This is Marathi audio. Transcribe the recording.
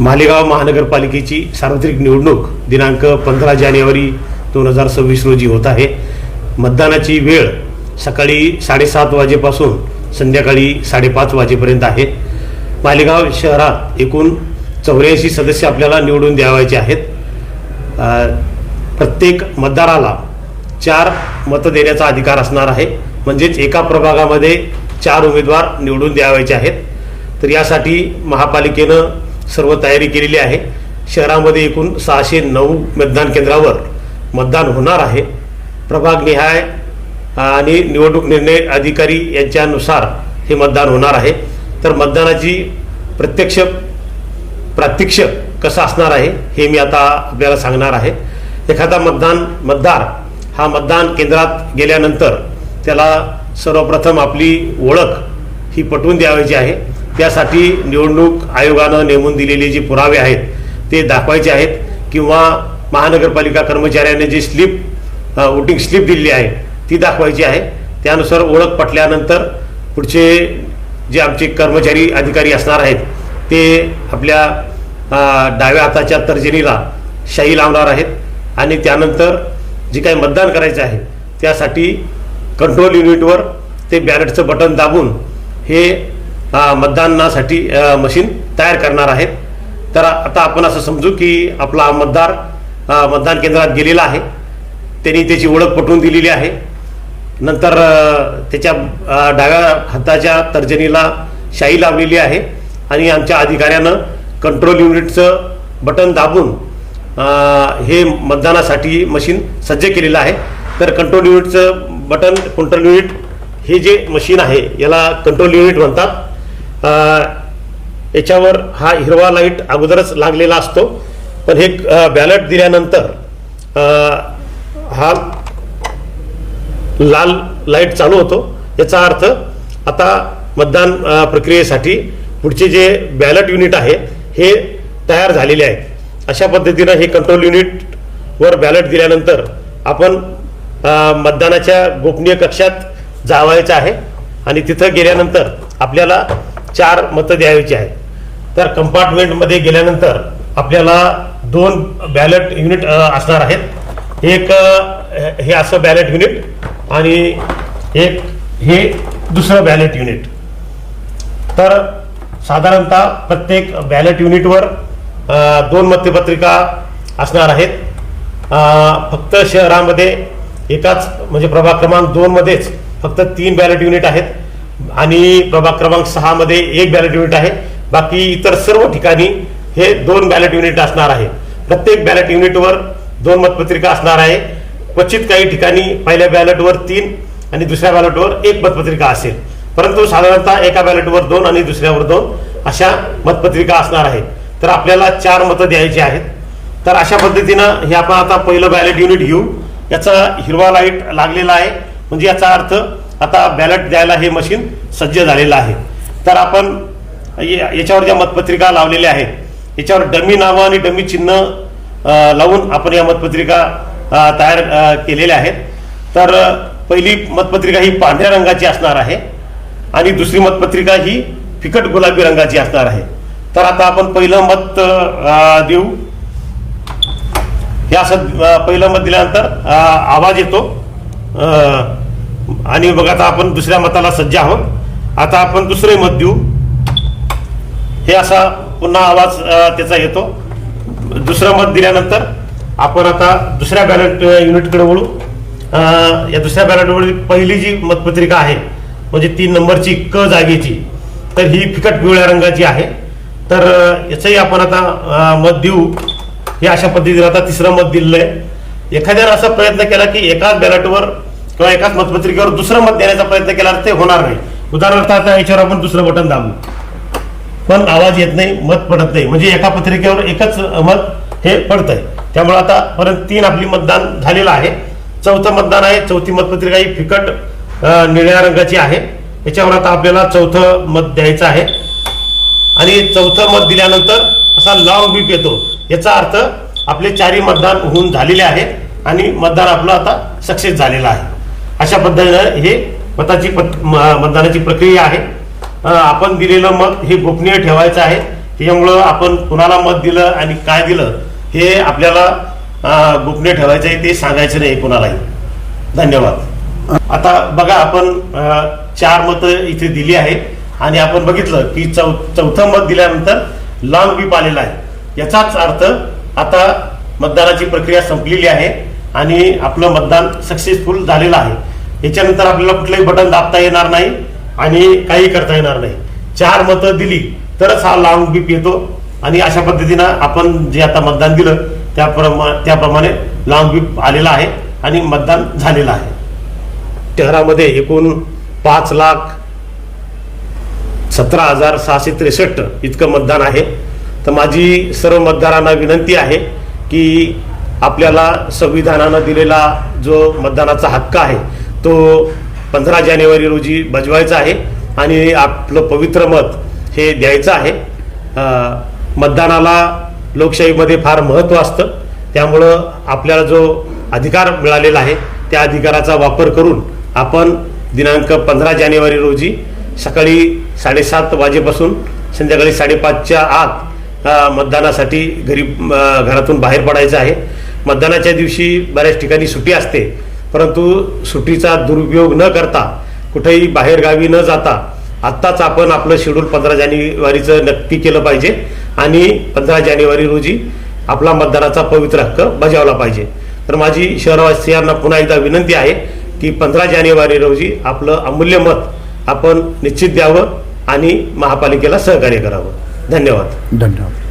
मालेगाव महानगरपालिकेची सार्वत्रिक निवडणूक दिनांक पंधरा जानेवारी दोन हजार सव्वीस रोजी होत आहे. मतदानाची वेळ सकाळी साडेसात वाजेपासून संध्याकाळी साडेपाच वाजेपर्यंत आहे. मालेगाव शहरात एकूण चौऱ्याऐंशी सदस्य आपल्याला निवडून द्यावायचे आहेत. प्रत्येक मतदाराला चार मतं देण्याचा अधिकार असणार आहे. म्हणजेच एका प्रभागामध्ये चार उमेदवार निवडून द्यावायचे आहेत. तर यासाठी महापालिकेनं सर्व तयारी केलेली आहे. शहरामध्ये एकूण सहाशे नऊ मतदान केंद्रावर मतदान होणार आहे. प्रभागनिहाय आणि निवडणूक निर्णय अधिकारी यांच्यानुसार हे मतदान होणार आहे. तर मतदानाची प्रत्यक्ष प्रात्यक्ष कसं असणार आहे हे मी आता आपल्याला सांगणार आहे. एखादा मतदान मतदार हा मतदान केंद्रात गेल्यानंतर त्याला सर्वप्रथम आपली ओळख ही पटवून द्यावायची आहे. त्यासाठी निवडणूक आयोगानं नेमून दिलेले जे पुरावे आहेत ते दाखवायचे आहेत. किंवा महानगरपालिका कर्मचाऱ्याने जी स्लिप वोटिंग स्लिप दिलेली आहे ती दाखवायची आहे. त्यानुसार ओळख पटल्यानंतर पुढचे जे आमचे कर्मचारी अधिकारी असणार आहेत ते आपल्या डाव्या हाताच्या तर्जनीला शाई लावणार आहेत. आणि त्यानंतर जे काही मतदान करायचं आहे त्यासाठी कंट्रोल युनिटवर ते बॅलेटचं बटन दाबून हे मतदानासाठी मशीन तयार करणार आहेत. तर आता आपण असं समजू की आपला मतदार मतदान केंद्रात गेलेला आहे. त्यांनी त्याची ओळख पटवून दिलेली आहे. नंतर त्याच्या डाव्या हाताच्या तर्जनीला शाई लावलेली आहे आणि आमच्या अधिकाऱ्यानं कंट्रोल युनिटचं बटन दाबून हे मतदानासाठी मशीन सज्ज केलेलं आहे. तर कंट्रोल युनिटचं बटन कंट्रोल युनिट हे जे मशीन आहे याला कंट्रोल युनिट म्हणतात. याच्यावर हा हिरवा लाइट अगोदरच लागलेला असतो. पण हे बॅलट दिल्यानंतर हा लाल लाइट चालू होतो. याचा अर्थ आता मतदान प्रक्रियेसाठी पुढचे जे बॅलट युनिट आहे हे तयार झालेले आहेत अशा पद्धतीनं हे कंट्रोल युनिटवर बॅलट दिल्यानंतर आपण मतदानाच्या गोपनीय कक्षात जावायचं आहे. आणि तिथं गेल्यानंतर आपल्याला चार मतं द्यायची आहेत. तर कंपार्टमेंटमध्ये गेल्यानंतर आपल्याला दोन बॅलट युनिट असणार आहेत. एक हे असं बॅलेट युनिट आणि एक हे दुसरं बॅलेट युनिट तर साधारणतः प्रत्येक बॅलेट युनिटवर दोन मतपत्रिका असणार आहेत. फक्त शहरामध्ये एकाच म्हणजे प्रभाग क्रमांक दोनमध्येच फक्त तीन बॅलेट युनिट आहेत. आणि प्रभाग क्रमांक सहामध्ये एक बॅलेट युनिट आहे. बाकी इतर सर्व ठिकाणी हे दोन बॅलेट युनिट असणार आहे. प्रत्येक बॅलेट युनिटवर दोन मतपत्रिका असणार आहे. क्वचित काही ठिकाणी पहिल्या बॅलेटवर तीन आणि दुसऱ्या बॅलेटवर एक मतपत्रिका असेल. परंतु साधारणतः एका बॅलेटवर दोन आणि दुसऱ्यावर दोन अशा मतपत्रिका असणार आहेत. तर आपल्याला चार मतं द्यायची आहेत. तर अशा पद्धतीनं हे आपण आता पहिलं बॅलेट युनिट घेऊ. याचा हिरवा लाइट लागलेला आहे. म्हणजे याचा अर्थ आता बॅलेट द्यायला हे मशीन सज्ज झालेलं आहे. तर आपण या- याच्यावर ज्या मतपत्रिका लावलेल्या आहेत याच्यावर डमी नावं आणि डमी चिन्ह लावून आपण या मतपत्रिका तयार केलेल्या आहेत. तर पहिली मतपत्रिका ही पांढऱ्या रंगाची असणार आहे आणि दुसरी मतपत्रिका ही फिकट गुलाबी रंगाची असणार आहे. तर आता आपण पहिलं मत देऊ. हे असं पहिलं मत दिल्यानंतर आवाज येतो. आणि बघा आता आपण दुसऱ्या मताला सज्ज आहोत. आता आपण दुसरे मत देऊ. हे असा पुन्हा आवाज त्याचा येतो. दुसरं मत दिल्यानंतर आपण आता दुसऱ्या बॅलेट युनिटकडे वळू. या दुसऱ्या बॅलेटवर पहिली जी मतपत्रिका आहे म्हणजे तीन नंबरची क जागेची तर ही फिकट पिवळ्या रंगाची आहे. तर याचंही आपण आता मत देऊ. हे अशा पद्धतीने आता तिसरं मत दिलेलं आहे. एखाद्यानं असा प्रयत्न केला की एकाच बॅलेटवर किंवा एकाच मतपत्रिकेवर दुसरं मत देण्याचा प्रयत्न केला तर ते होणार नाही. उदाहरणार्थ आता याच्यावर आपण दुसरं बटन दाबू. पण आवाज येत नाही मत पडत नाही. म्हणजे एका पत्रिकेवर एकच मत हे पडतंय. त्यामुळे आता परत तीन आपली मतदान झालेलं आहे. चौथं मतदान आहे. चौथी मतपत्रिका ही फिकट निळ्या रंगाची आहे. याच्यावर आता आपल्याला चौथं मत द्यायचं आहे. आणि चौथं मत दिल्यानंतर असा लॉंग बीप येतो. याचा अर्थ आपले चारही मतदान होऊन झालेले आहे आणि मतदान आपलं आता सक्सेस झालेलं आहे. अशा पद्धतीनं हे मताची पत- म- मतदानाची प्रक्रिया आहे. आपण दिलेलं मत हे गोपनीय ठेवायचं आहे. त्याच्यामुळं आपण कुणाला मत दिलं आणि काय दिलं हे आपल्याला गोपनीय ठेवायचं आहे ते सांगायचं नाही कुणालाही. धन्यवाद. आता बघा आपण चार मतं इथे दिली आहे आणि आपण बघितलं की चौ चौथं मत दिल्यानंतर लॉंग बीप आलेला आहे. याचाच अर्थ आता मतदानाची प्रक्रिया संपलेली आहे आणि आपलं मतदान सक्सेसफुल झालेलं आहे. याच्यानंतर आपल्याला कुठलंही बटन दाबता येणार नाही आणि काही करता येणार नाही. चार मतं दिली तरच हा लाँग बीप येतो. आणि अशा पद्धतीनं आपण जे आता मतदान दिलं त्याप्रमा त्याप्रमाणे लाँग बीप आलेला आहे आणि मतदान झालेलं आहे. शहरामध्ये एकूण पाच लाख सतरा हजार सहाशे त्रेसष्ट इतकं मतदान आहे. तर माझी सर्व मतदारांना विनंती आहे की आपल्याला संविधानानं दिलेला जो मतदानाचा हक्क आहे तो पंधरा जानेवारी रोजी बजवायचा आहे आणि आपलं पवित्र मत हे द्यायचं आहे. मतदानाला लोकशाहीमध्ये फार महत्त्व असतं. त्यामुळं आपल्याला जो अधिकार मिळालेला आहे त्या अधिकाराचा वापर करून आपण दिनांक पंधरा जानेवारी रोजी सकाळी साडेसात वाजेपासून संध्याकाळी साडेपाचच्या आत मतदानासाठी घरी घरातून बाहेर पडायचं आहे. मतदानाच्या दिवशी बऱ्याच ठिकाणी सुट्टी असते. परंतु सुट्टीचा दुरुपयोग न करता कुठेही बाहेरगावी न जाता आत्ताच आपण आपलं शेड्यूल पंधरा जानेवारीचं नक्की केलं पाहिजे आणि पंधरा जानेवारी रोजी आपला मतदानाचा पवित्र हक्क बजावला पाहिजे. तर माझी शहरवासियांना पुन्हा एकदा विनंती आहे की पंधरा जानेवारी रोजी आपलं अमूल्य मत आपण निश्चित द्यावं आणि महापालिकेला सहकार्य करावं. धन्यवाद. धन्यवाद.